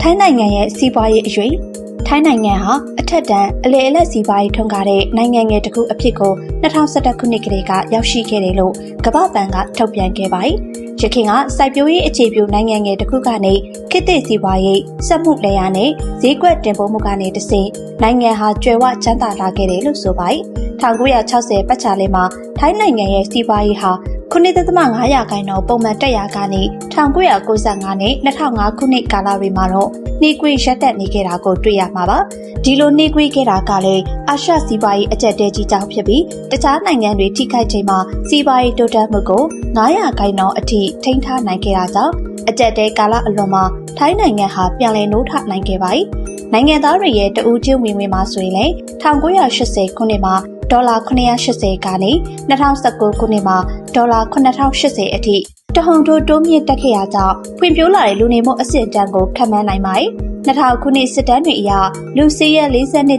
ထိုင်းနိုင်ငံရဲ့စီးပွားရေးအရွေးထိုင်းနိုင်ငံဟာအထက်တန်းအလေအလတ်စီးပွားရေးထွန်းကားတဲ့နိုင်ငံငယ်တစ်ခုအဖြစ်ကို2011ခုနှစ်ကလေးကရောက်ရှိခဲ့တယ်လို့ကမ္ဘာ့ဘဏ်ကထုတ်ပြန်ခဲ့ပါတယ်။ရခိုင်ကစိုက်ပျိုးရေးအခြေပြုနိုင်ငံငယ်တစ်ခုကနေခေတ်သစ်စီးပွားရေးစက်မှုလယ်ယာနဲ့ဈေးကွက်တင်ပို့မှုကနေတဆင့်နိုင်ငံဟာကျွယ်ဝချမ်းသာလာခဲ့တယ်လို့ဆိုပါတယ်။1960ပတ်ချာလင်းမှာထိုင်းနိုင်ငံရဲ့စီးပွားရေးဟာ 9.5ရာခိုင်နှုန်းပုံမှန်တက်ရာကနေ1995နဲ့2005ခုနှစ်ကာလတွေမှာတော့နှေးကွေးရက်တက်နေခဲ့တာကိုတွေ့ရမှာပါဒီလိုနှေးကွေးခဲ့တာကလည်းအာရှစီးပွားရေးအကျက်တဲကြီးကြောင့်ဖြစ်ပြီးတခြားနိုင်ငံတွေထိခိုက်ချိန်မှာစီးပွားရေးတိုးတက်မှုကို900ခိုင်နှုန်းအထိထိန်းထားနိုင်ခဲ့တာကြောင့်အကျက်တဲကာလအလွန်မှာထိုင်းနိုင်ငံဟာပြန်လည်နိုးထနိုင်ခဲ့ပါတယ်နိုင်ငံသားတွေရဲ့တဦးချင်းဝင်ဝင်မှာဆိုရင်လည်း1980ခုနှစ်မှာ ဒေါ်လာ980ကနေ2019ခုနှစ်မှာဒေါ်လာ9080အထိတဟုန်ထိုးတိုးမြင့်တက်ခဲ့ရကြောင်းဖွံ့ဖြိုးလာတဲ့လူနေမှုအဆင့်အတန်းကိုခန့်မှန်းနိုင်ပါတယ်။2000ခုနှစ်စစ်တမ်းတွေအရလူစီးရဲ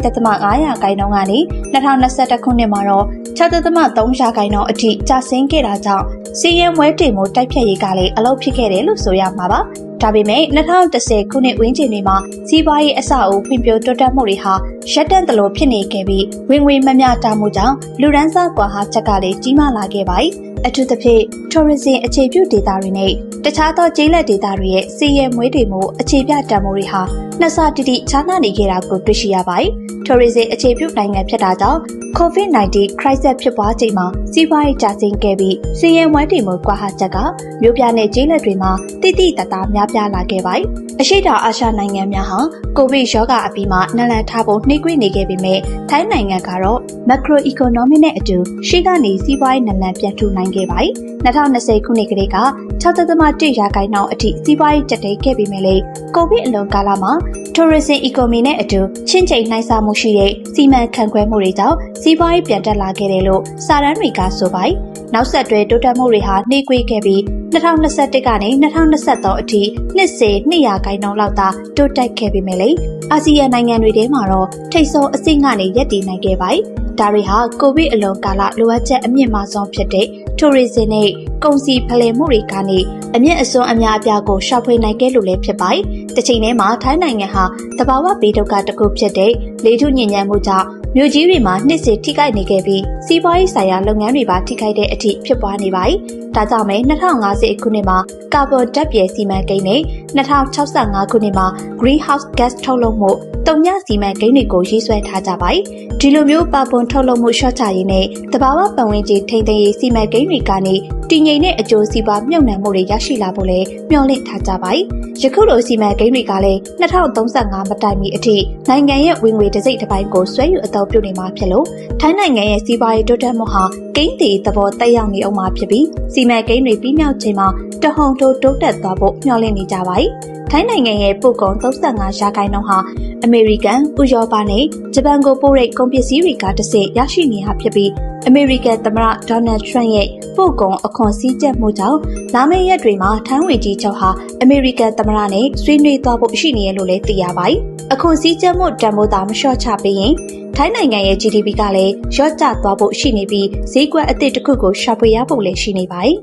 42.5ရာခိုင်နှုန်းကနေ2021ခုနှစ်မှာတော့6.3ရာခိုင်နှုန်းအထိကျဆင်းခဲ့တာကြောင့်စီးရဲမွဲတေမှုတိုက်ဖြတ်ရေးကလည်းအလုပ်ဖြစ်ခဲ့တယ်လို့ဆိုရမှာပါ။ ဒါပေမဲ့2010ခုနှစ်ဝန်းကျင်တွေမှာစီးပွားရေးအစအုပ်ဖွံ့ဖြိုးတိုးတက်မှုတွေဟာရပ်တန့်သလိုဖြစ်နေခဲ့ပြီးဝင်ငွေမမျှတမှုကြောင့်လူဒန်းစားကွာဟချက်ကလည်းကြီးမားလာခဲ့ပါတယ်။အထူးသဖြင့် tourism အခြေပြုဒေသတွေနဲ့တခြားသောကျေးလက်ဒေသတွေရဲ့စီးရဲမွေးတွေမှုအခြေပြတံမိုးတွေဟာနှစ်ဆတိတိခြားနားနေခဲ့တာကိုတွေ့ရှိရပါတယ်။ tourism အခြေပြုနိုင်ငံဖြစ်တာကြောင့် COVID-19 crisis ဖြစ်ပွားချိန်မှာစီးပွားရေးကျဆင်းခဲ့ပြီးစီးရဲမွေးတွေမှုကွာဟချက်ကမြို့ပြနဲ့ကျေးလက်တွေမှာတိတိတသားများပြားလာခဲ့ပါတယ်။အရှိတောင်အာရှနိုင်ငံများဟာကိုဗစ်ရောဂါအပြီးမှာနလန်ထားဖို့နှိမ့်ကွေးနေခဲ့ပေမဲ့ထိုင်းနိုင်ငံကတော့ macro economy နဲ့အတူရှေ့ကနေစီးပွားရေးနလန်ပြန်ထူနိုင်ခဲ့ပါတယ်။2020ခုနှစ်ကလေးက6.1ရာခိုင်နှုန်းအထိစီးပွားရေးတက်တိတ်ခဲ့ပေမဲ့လေကိုဗစ်အလွန်ကာလမှာ tourism economy နဲ့အတူချင်းချိန်နှိုင်းဆမှုရှိတဲ့စီမံခန့်ခွဲမှုတွေကြောင့်စီးပွားရေးပြန်တက်လာခဲ့တယ်လို့စာတမ်းတွေကဆိုပါတယ်။နောက်ဆက်တွဲတိုးတက်မှုတွေဟာနှေးကွေးခဲ့ပြီး2021ကနေ2023အထိနှစ်စဉ်200ခိုင်နှုန်းလောက်သာတိုးတက်ခဲ့ပေမဲ့လေအာဆီယံနိုင်ငံတွေထဲမှာတော့ထိပ်ဆုံးအဆင့်ကနေရပ်တည်နိုင်ခဲ့ပါတယ်။ဒါတွေဟာကိုဗစ်အလွန်ကာလလိုအပ်ချက်အမြင့်မားဆုံးဖြစ်တဲ့ tourism နဲ့ကုန်စည်ဖလှယ်မှုတွေကနေအမြင့်အစွန်းအများအပြားကိုရှာဖွေနိုင်ခဲ့လို့လည်းဖြစ်ပါတယ်။ တစ်ချိန်တည်းမှာထိုင်းနိုင်ငံဟာတဘာဝဘေးဒုက္ခတစ်ခုဖြစ်တဲ့လေထုညဉ့်ညမ်းမှုကြောင့်မြို့ကြီးတွေမှာနှစ်စဉ်ထိခိုက်နေခဲ့ပြီးစီးပွားရေးဆိုင်ရာလုပ်ငန်းတွေပါထိခိုက်တဲ့အထိဖြစ်ပွားနေပါတယ်။ဒါကြောင့်မဲ2050ခုနှစ်မှာကာဗွန်ဓာတ်ပြဲစီမံကိန်းနဲ့2065ခုနှစ်မှာ greenhouse gas ထုတ်လုပ်မှုတုံညစီမံကိန်းတွေကိုရေးဆွဲထားကြပါတယ်။ဒီလိုမျိုးပါပွန်ထုတ်လုပ်မှုရှော့ချရေးနဲ့တဘာဝပတ်ဝန်းကျင်ထိန်းသိမ်းရေးစီမံကိန်းတွေကနေတည်ငြိမ်တဲ့အကျိုးစီးပွားမြုပ်နှံမှုတွေရရှိလာဖို့လည်းမျှော်လင့်ထားကြပါတယ်။ယခုလိုစီမံကိန်းတွေကလည်း2035မတိုင်မီအထိနိုင်ငံရဲ့ဝင်ငွေတစ်စိတ်တစ်ပိုင်းကိုဆွဲယူအသုံးပြုနေမှာဖြစ်လို့ထိုင်းနိုင်ငံရဲ့စီးပွားရေးတိုးတက်မှုဟာကိန်းတီသဘောတက်ရောက်နေအောင်မှာဖြစ်ပြီးစီမံကိန်းတွေပြီးမြောက်ချိန်မှာတဟုန်ထိုးတိုးတက်သွားဖို့မျှော်လင့်နေကြပါတယ်။ထိုင်းနိုင်ငံရဲ့ပို့ကုန်35ရာခိုင်နှုန်းဟာအမေရိကန်၊ဥရောပနဲ့ဂျပန်ကိုပို့တဲ့ကုန်ပစ္စည်းတွေကတစ်ဆင့်ရရှိနေတာဖြစ်ပြီးအမေရိကန်သမ္မတဒေါ်နယ်ထရန့်ရဲ့ပို့ကုန်အခွန်စည်းကြပ်မှုကြောင့်လာမယ့်ရက်တွေမှာထိုင်းဝင်ကြီးချုပ်ဟာအမေရိကန်သမ္မတနဲ့ဆွေးနွေးသွားဖို့ရှိနေရလို့လည်းသိရပါတယ်။အခွန်စည်းကြပ်မှုတန်ဖိုးသာမလျှော့ချပေးရင် ထိုင်းနိုင်ငံရဲ့ GDP ကလည်း လျော့ကျသွားဖို့ရှိနေပြီး ဈေးကွက်အသစ်တစ်ခုကို ရှာဖွေရဖို့လည်း ရှိနေပါတယ်။